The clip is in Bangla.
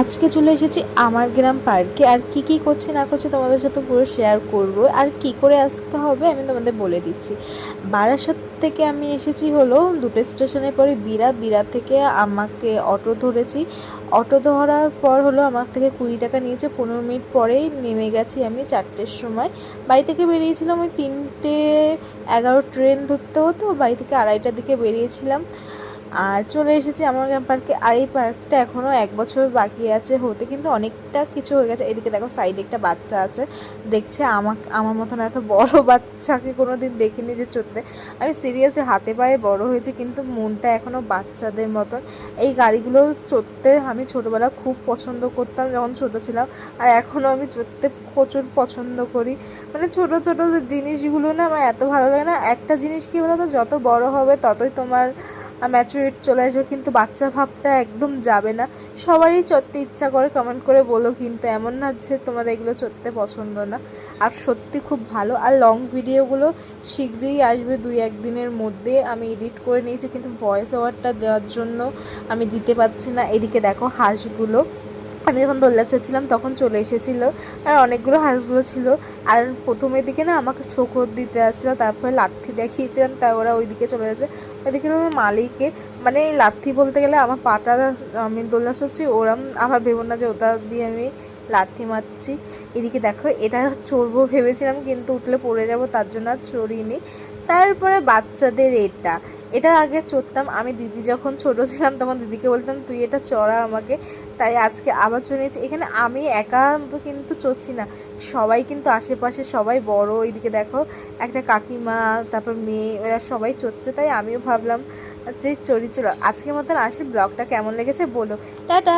আজকে চলে এসেছি আমার গ্রাম পার্কে। আর কি কি করছি না করছি তোমাদের সাথে পুরো শেয়ার করব। আর কি করে আসতে হবে আমি তোমাদের বলে দিচ্ছি। বারাসাত থেকে আমি এসেছি হলো দুটো স্টেশনের পরে বিরা। বিরা থেকে আমাকে অটো ধরেছি। অটো ধরার পর হলো আমার থেকে কুড়ি টাকা নিয়েছে। পনেরো মিনিট পরেই নেমে গেছি আমি চারটের সময়। বাড়ি থেকে বেরিয়েছিলাম ওই তিনটে, এগারো ট্রেন ধরতে হতো। বাড়ি থেকে আড়াইটার দিকে বেরিয়েছিলাম। আর চলে এসেছি আমার গ্রাম পার্কে। আর এই পার্কটা এখনও এক বছর বাকি আছে, হতে কিন্তু অনেকটা কিছু হয়ে গেছে। এদিকে দেখো সাইডে একটা বাচ্চা আছে, দেখছে আমাকে, আমার মতন এত বড় বাচ্চাকে কোনো দিন দেখিনি যে চড়তে। আমি সিরিয়াসলি হাতে পায়ে বড় হয়েছে, কিন্তু মনটা এখনও বাচ্চাদের মতন। এই গাড়িগুলো চড়তে আমি ছোটোবেলা খুব পছন্দ করতাম, যখন ছোটো ছিলাম। আর এখনও আমি চড়তে প্রচুর পছন্দ করি। মানে ছোট ছোট জিনিসগুলো না আমার এত ভালো লাগে না। একটা জিনিস কী বলো তো যত বড় হবে ততই তোমার ম্যাচুরিটি চলে আসবে, কিন্তু বাচ্চা ভাবটা একদম যাবে না। সবারই চড়তে ইচ্ছা করে কমেন্ট করে বলো, কিন্তু এমন না যে তোমাদের এগুলো চড়তে পছন্দ না। আর সত্যি খুব ভালো, আর লং ভিডিওগুলো শীঘ্রই আসবে দুই একদিনের মধ্যে। আমি এডিট করে নিয়েছি, কিন্তু ভয়েস ওভারটা দেওয়ার জন্য আমি দিতে পারছি না। এদিকে দেখো হাঁসগুলো। আমি যখন দোল্লা চড়ছিলাম তখন চলে এসেছিল। আর অনেকগুলো হাঁসগুলো ছিল। আর প্রথমের দিকে না আমাকে ছোকর দিতে আসছিল, তারপরে লাঠি দেখিয়েছিলাম তাই ওরা ওইদিকে চলে যাচ্ছে ওইদিকে মালিকে মানে এই লাথি বলতে গেলে আমার পাটা আমি দোলনা চড়ছি ওরা আমার ভেবো না যে ওটা দিয়ে আমি লাথি মারছি। এদিকে দেখো, এটা চড়বো ভেবেছিলাম, কিন্তু উঠলে পড়ে যাব, তার জন্য আর চড়িনি। তারপরে বাচ্চাদের এটা। এটা আগে চড়তাম। আমি দিদি যখন ছোট ছিলাম, তখন দিদিকে বলতাম, তুই এটা চড়া আমাকে। তাই আজকে আবার চড়িয়েছি এখানে আমি একা কিন্তু চড়ছি না। সবাই কিন্তু আশেপাশে সবাই বড়। এইদিকে দেখো, একটা কাকিমা, তারপর মেয়ে, এরা সবাই চড়ছে। তাই আমিও ভাবলাম যে চরিত্র আজকের মতন আসি ব্লগটা কেমন লেগেছে বলো। টাটা!